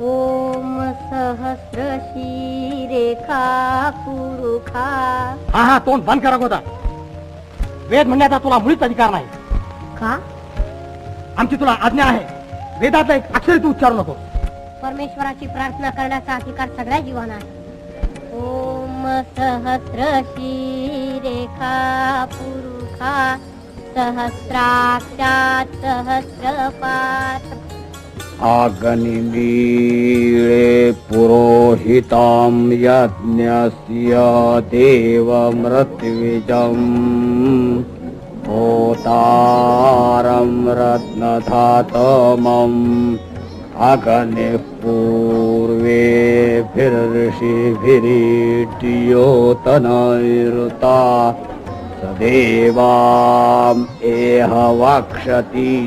ओम सहस्र रेखा पुरुखा हा हा तोंड बंद करा गोदा. वेद म्हणण्याचा तुला मुळीच अधिकार नाही. का? आमची तुला आज्ञा आहे. वेदातलं एक अक्षर तू उच्चारू नको. परमेश्वराची प्रार्थना करण्याचा अधिकार सगळ्या जीवांना आहे. ओम सहस्र रेखा पुरुखा सहस्राक्षात सहस्रपात अग्निमीळे पुरोहितं यज्ञस्य देवमृत्विजम् होतारं रत्नधातमम्। अग्निः पूर्वेभिर्षिभिरीड्योतनैरुता सदेवाम् एह वक्षति